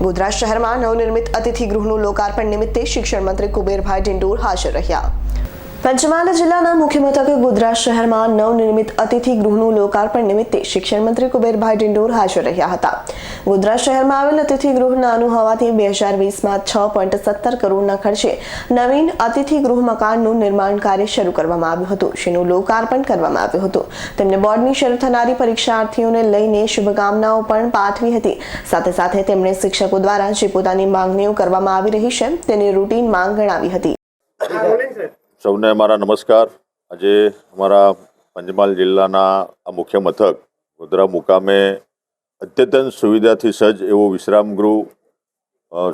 ગોધરા શહેરમાં નવનિર્મિત અતિથિ ગૃહનું લોકાર્પણ નિમિત્તે શિક્ષણ મંત્રી કુબેરભાઈ ડિંડોર હાજર રહ્યા. પંચમહાલ જિલ્લાના મુખ્ય મથકે ગોધરા શહેરમાં નવનિર્મિત અતિથિ ગૃહનું લોકાર્પણ નિમિત્તે શિક્ષણ મંત્રી કુબેરભાઈ ડિંડોર હાજર રહ્યા હતા. ગોધરા શહેરમાં આવેલ અતિથિ ગૃહ નાનું હોવાથી બે હજાર વીસમાં છ પોઈન્ટ સત્તર કરોડના ખર્ચે નવીન અતિથિ ગૃહ મકાનનું નિર્માણ કાર્ય શરૂ કરવામાં આવ્યું હતું. જેનું લોકાર્પણ કરવામાં આવ્યું હતું. તેમને બોર્ડની શરૂ થનારી પરીક્ષાર્થીઓને લઈને શુભકામનાઓ પણ પાઠવી હતી. સાથે સાથે તેમણે શિક્ષકો દ્વારા જે પોતાની માંગણીઓ કરવામાં આવી રહી છે, તેની રૂટીન માંગ ગણાવી હતી. સૌને મારા નમસ્કાર. આજે અમારા પંચમહાલ જિલ્લાના આ મુખ્ય મથક, ગોધરા મુકામે અદ્યતન સુવિધાથી સજ્જ એવું વિશ્રામ ગૃહ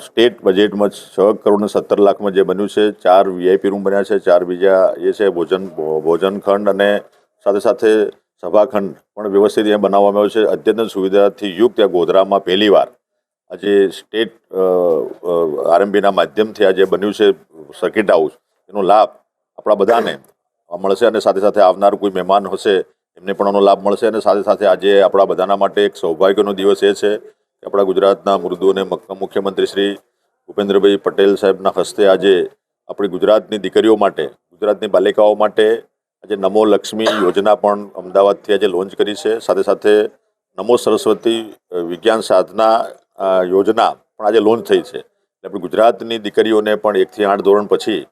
સ્ટેટ બજેટમાં છ કરોડ સત્તર લાખમાં જે બન્યું છે, ચાર વીઆઈપી રૂમ બન્યા છે, ચાર બીજા એ છે, ભોજન ભોજન ખંડ અને સાથે સાથે સભાખંડ પણ વ્યવસ્થિત અહીંયા બનાવવામાં આવ્યો છે. અદ્યતન સુવિધાથી યુક્ત આ ગોધરામાં પહેલીવાર આજે સ્ટેટ આરએમબીના માધ્યમથી આજે બન્યું છે સર્કિટ હાઉસ. એનો લાભ આપણા બધાને મળશે અને સાથે સાથે આવનાર કોઈ મહેમાન હશે, એમને પણ આનો લાભ મળશે અને સાથે સાથે આજે આપણા બધાના માટે એક સૌભાગ્યનો દિવસ એ છે કે આપણા ગુજરાતના મૃદુ અને મુખ્યમંત્રી શ્રી ભૂપેન્દ્રભાઈ પટેલ સાહેબના હસ્તે આજે આપણી ગુજરાતની દીકરીઓ માટે, ગુજરાતની બાલિકાઓ માટે આજે નમો લક્ષ્મી યોજના પણ અમદાવાદથી આજે લોન્ચ કરી છે. સાથે સાથે નમો સરસ્વતી વિજ્ઞાન સાધના યોજના પણ આજે લોન્ચ થઈ છે. એટલે આપણી ગુજરાતની દીકરીઓને પણ એકથી આઠ ધોરણ પછી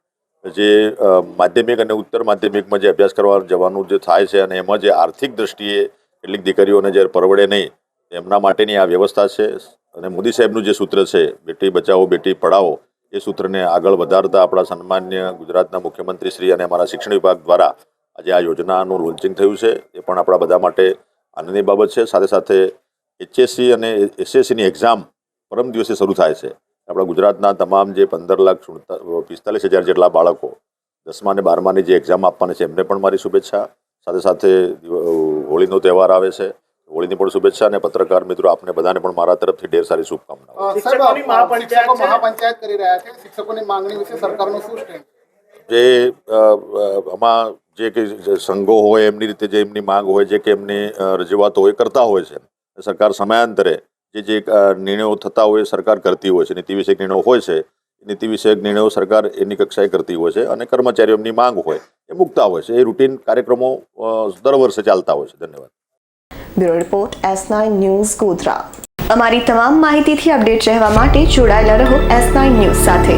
જે માધ્યમિક અને ઉત્તર માધ્યમિકમાં જે અભ્યાસ કરવા જવાનું જે થાય છે અને એમાં જે આર્થિક દ્રષ્ટિએ કેટલીક દીકરીઓને જે પરવડે નહીં, એમના માટેની આ વ્યવસ્થા છે. અને મોદી સાહેબનું જે સૂત્ર છે, બેટી બચાવો, બેટી પઢાઓ એ સૂત્રને આગળ વધારતા આપણા સન્માન્ય ગુજરાતના મુખ્યમંત્રી શ્રી અને અમારા શિક્ષણ વિભાગ દ્વારા આજે આ યોજનાનું લોન્ચિંગ થયું છે. એ પણ આપણા બધા માટે આનંદની બાબત છે. સાથે સાથે એચએસસી અને એસએસસીની એક્ઝામ પરમ દિવસે શરૂ થાય છે. આપણા ગુજરાતના તમામ જે પંદર લાખ પિસ્તાલીસ હજાર જેટલા બાળકો દસમા અને બારમાની જે એક્ઝામ આપવાની છે એમને પણ મારી શુભેચ્છા. સાથે સાથે હોળીનો તહેવાર આવે છે હોળીની પણ શુભેચ્છા અને પત્રકાર મિત્રો આપને બધાને પણ મારા તરફથી ઢેર સારી શુભકામનાઓ. મહાપંચાયત શિક્ષકો છે. મહાપંચાયત કરી રહ્યા છે. શિક્ષકોની માંગણી વિશે સરકારનું શું સ્ટેન્ડ? જે આમાં જે કે સંઘો હોય એમની રીતે જે એમની માંગ હોય જે કે એમની રજૂઆતો હોય કરતા હોય છે. સરકાર સમયાંતરે જે જે નિર્ણયો થતા હોય સરકાર કરતી હોય છે. નીતિ વિષયક નિર્ણયો હોય છે. નીતિ વિષયક નિર્ણયો સરકાર એની કક્ષાએ કરતી હોય છે અને કર્મચારીઓ એમની માંગ હોય, એ મૂકતા હોય છે. એ રૂટીન કાર્યક્રમો દર વર્ષે ચાલતા હોય છે. ધન્યવાદ. Bureau report, S nine news Godhra. અમારી તમામ માહિતીથી અપડેટ રહેવા માટે જોડાયેલા રહો એસ નાઇન ન્યૂઝ સાથે.